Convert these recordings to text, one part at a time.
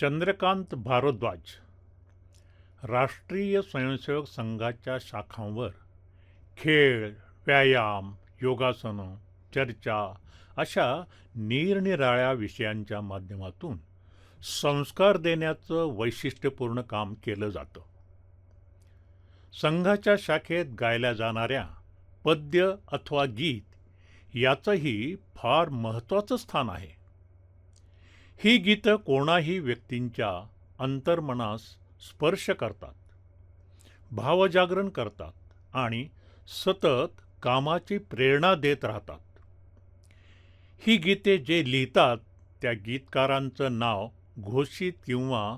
चंद्रकांत भारद्वाज राष्ट्रीय स्वयंसेवक संघाच्या शाखांवर खेळ व्यायाम योगासनं चर्चा अशा निरनिराळ्या विषयांच्या माध्यमातून संस्कार देण्याचं वैशिष्ट्यपूर्ण काम केलं जातं. संघाच्या शाखेत गायल्या जाणाऱ्या पद्य अथवा गीत याचंही फार महत्त्वाचं स्थान आहे. ही गीतं कोणाही व्यक्तींच्या अंतर्मनास स्पर्श करतात भावजागरण करतात आणि सतत कामाची प्रेरणा देत राहतात. ही गीते जे लिहितात त्या गीतकारांचं नाव घोषित किंवा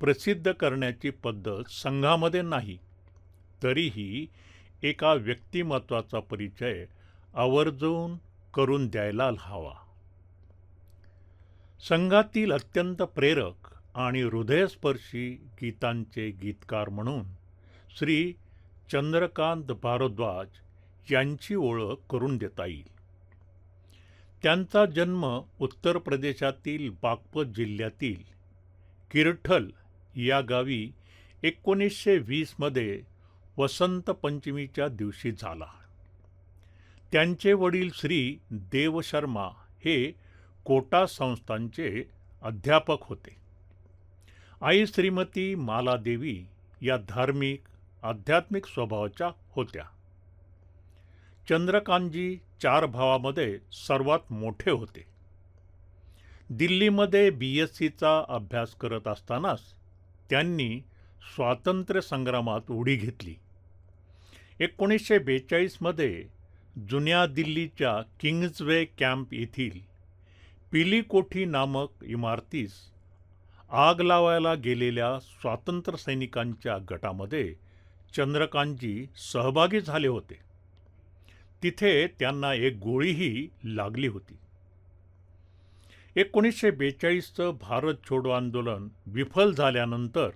प्रसिद्ध करण्याची पद्धत संघामध्ये नाही तरीही एका व्यक्तिमत्वाचा परिचय आवर्जून करून द्यायला हवा. संघातील अत्यंत प्रेरक आणि हृदयस्पर्शी गीतांचे गीतकार म्हणून श्री चंद्रकांत भारद्वाज यांची ओळख करून देता येईल. त्यांचा जन्म उत्तर प्रदेशातील बागपत जिल्ह्यातील किरठल या गावी एकोणीसशे वीसमध्ये वसंत पंचमीच्या दिवशी झाला. त्यांचे वडील श्री देवशर्मा हे कोटा संस्थांचे अध्यापक होते. आई श्रीमती मालादेवी या धार्मिक आध्यात्मिक स्वभावाच्या होत्या. चंद्रकांतजी चार भावामध्ये सर्वात मोठे होते. दिल्लीमध्ये बी एस सीचा अभ्यास करत असतानाच त्यांनी स्वातंत्र्य संग्रामात उडी घेतली. एकोणीसशे बेचाळीसमध्ये जुन्या दिल्लीच्या किंग्जवे कॅम्प येथील पिलीकोठी नामक इमारतीस आग लावायला गेलेल्या स्वातंत्र्य सैनिकांच्या गटामध्ये चंद्रकांतजी सहभागी झाले होते. तिथे त्यांना एक गोळीही लागली होती. एकोणीसशे बेचाळीसचं भारत छोडो आंदोलन विफल झाल्यानंतर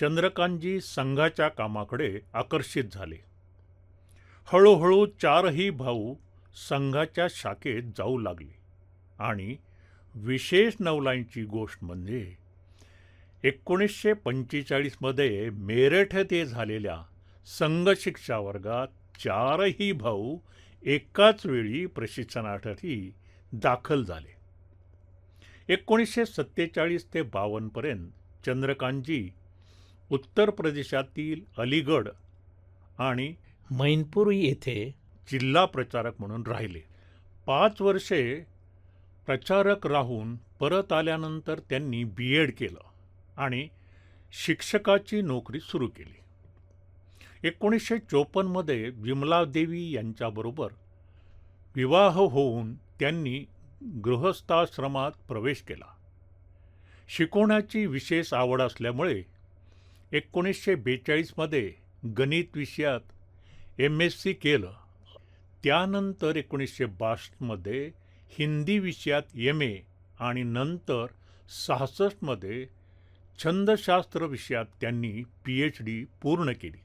चंद्रकांतजी संघाच्या कामाकडे आकर्षित झाले. हळूहळू चारही भाऊ संघाच्या शाखेत जाऊ लागले. आणि विशेष नवलाईंची गोष्ट म्हणजे एकोणीसशे पंचेचाळीसमध्ये मेरठ येथे झालेल्या संघ शिक्षा वर्गात चारही भाऊ एकाच वेळी प्रशिक्षणासाठी दाखल झाले. एकोणीसशे सत्तेचाळीस ते बावन्नपर्यंत चंद्रकांतजी उत्तर प्रदेशातील अलीगड आणि मैनपूर येथे जिल्हा प्रचारक म्हणून राहिले. पाच वर्षे प्रचारक राहून परत आल्यानंतर त्यांनी बी एड केलं आणि शिक्षकाची नोकरी सुरू केली. एकोणीसशे चोपन्नमध्ये विमलादेवी यांच्याबरोबर विवाह होऊन त्यांनी गृहस्थाश्रमात प्रवेश केला. शिकवण्याची विशेष आवड असल्यामुळे एकोणीसशे बेचाळीसमध्ये गणित विषयात एम एस सी केलं. त्यानंतर एकोणीसशे बासष्टमध्ये हिंदी विषयात एम ए आणि नंतर सहासष्टमध्ये छंदशास्त्र विषयात त्यांनी पी एच डी पूर्ण केली.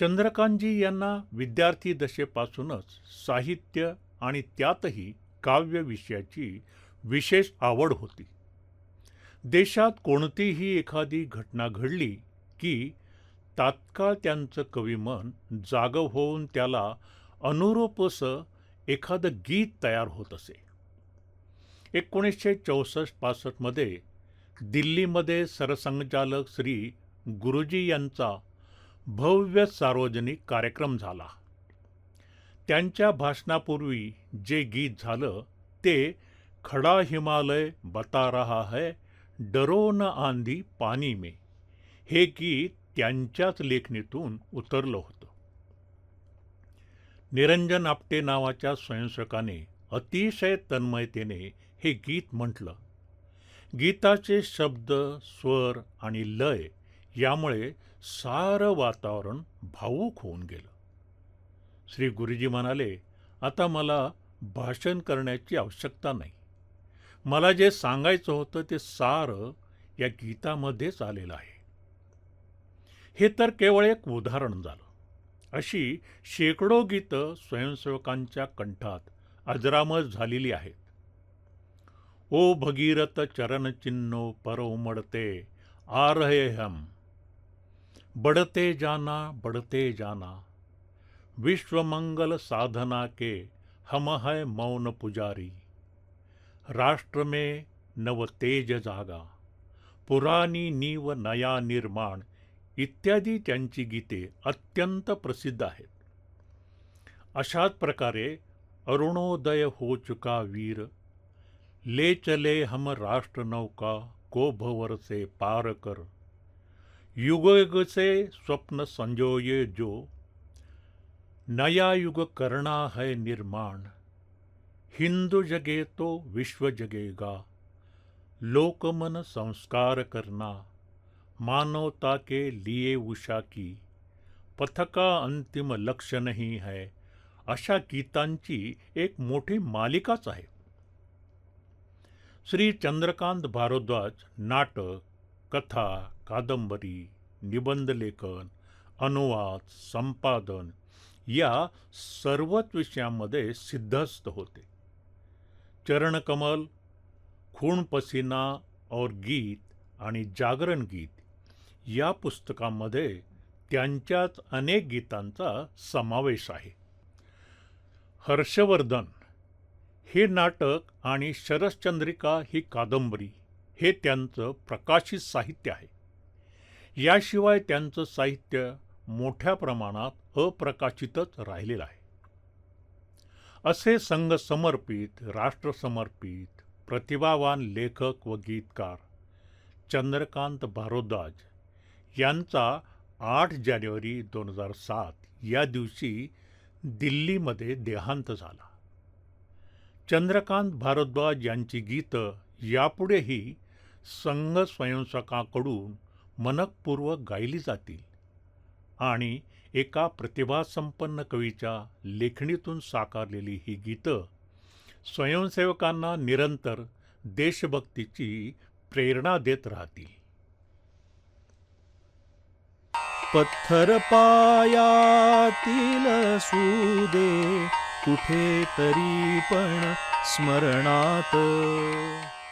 चंद्रकांतजी यांना विद्यार्थी दशेपासूनच साहित्य आणि त्यातही काव्य विषयाची विशेष आवड होती. देशात कोणतीही एखादी घटना घडली की तात्काळ त्यांचं कविमन जागं होऊन त्याला अनुरूपसं एखादं गीत तयार होत असे. एकोणीसशे चौसष्ट पासष्टमध्ये दिल्लीमध्ये सरसंघचालक श्री गुरुजी यांचा भव्य सार्वजनिक कार्यक्रम झाला. त्यांच्या भाषणापूर्वी जे गीत झालं ते खडा हिमालय बता रहा है डरो न आंधी पाणी में हे गीत त्यांच्याच लेखणीतून उतरलं होतं. निरंजन आपटे नावाच्या स्वयंसेवकाने अतिशय तन्मयतेने हे गीत म्हटलं. गीताचे शब्द स्वर आणि लय यामुळे सारं वातावरण भावूक होऊन गेलं. श्री गुरुजी म्हणाले आता मला भाषण करण्याची आवश्यकता नाही. मला जे सांगायचं होतं ते सारं या गीतामध्येच आलेलं आहे. हे तर केवळ एक उदाहरण झालं. अशी शेकडो गीतं स्वयंसेवकांच्या कंठात अजरामर झालेली आहेत. ओ भगीरथ चरणचिन्हो पर उमड़ते आ रहे हम. बढ़ते जाना बढ़ते जाना विश्वमंगल साधना के हम है मौन पुजारी। राष्ट्र में नव तेज जागा पुरानी नीव नया निर्माण इत्यादी त्यांची गीते अत्यंत प्रसिद्ध आहेत. अशाच प्रकारे अरुणोदय हो चुका वीर, ले चले हम राष्ट्र नौका को भवर से पार कर युग युग से स्वप्न संजोये जो, नया युग करना है निर्माण, हिंदू जगे तो विश्व जगेगा, लोकमन संस्कार करना मानवता के लिए उषा की। पथका अंतिम लक्ष नाही है। अशा गीतांची एक मोठी मालिकाच आहे। श्री चंद्रकांत भारद्वाज नाटक कथा कादंबरी निबंधलेखन अनुवाद संपादन या सर्वच विषयांमध्ये सिद्धस्त होते। चरणकमल खून पसीना और गीत आणि जागरण गीत या पुस्तकामध्ये त्यांच्याच अनेक गीतांचा समावेश आहे. हर्षवर्धन हे नाटक आणि शरश्चंद्रिका ही कादंबरी हे त्यांचं प्रकाशित साहित्य आहे. याशिवाय त्यांचं साहित्य मोठ्या प्रमाणात अप्रकाशितच राहिलेलं आहे. असे संघ समर्पित राष्ट्रसमर्पित प्रतिभावान लेखक व गीतकार चंद्रकांत भारोदाज यांचा आठ जानेवारी दोन हजार सात या दिवशी दिल्लीमध्ये देहांत झाला. चंद्रकांत भारद्वाज यांची गीतं यापुढेही संघ स्वयंसेवकांकडून मनकपूर्वक गायली जातील आणि एका प्रतिभासंपन्न कवीच्या लेखणीतून साकारलेली ही गीतं स्वयंसेवकांना निरंतर देशभक्तीची प्रेरणा देत राहतील. पत्थर पायातील सुदे कुठे तरी पण स्मरणात.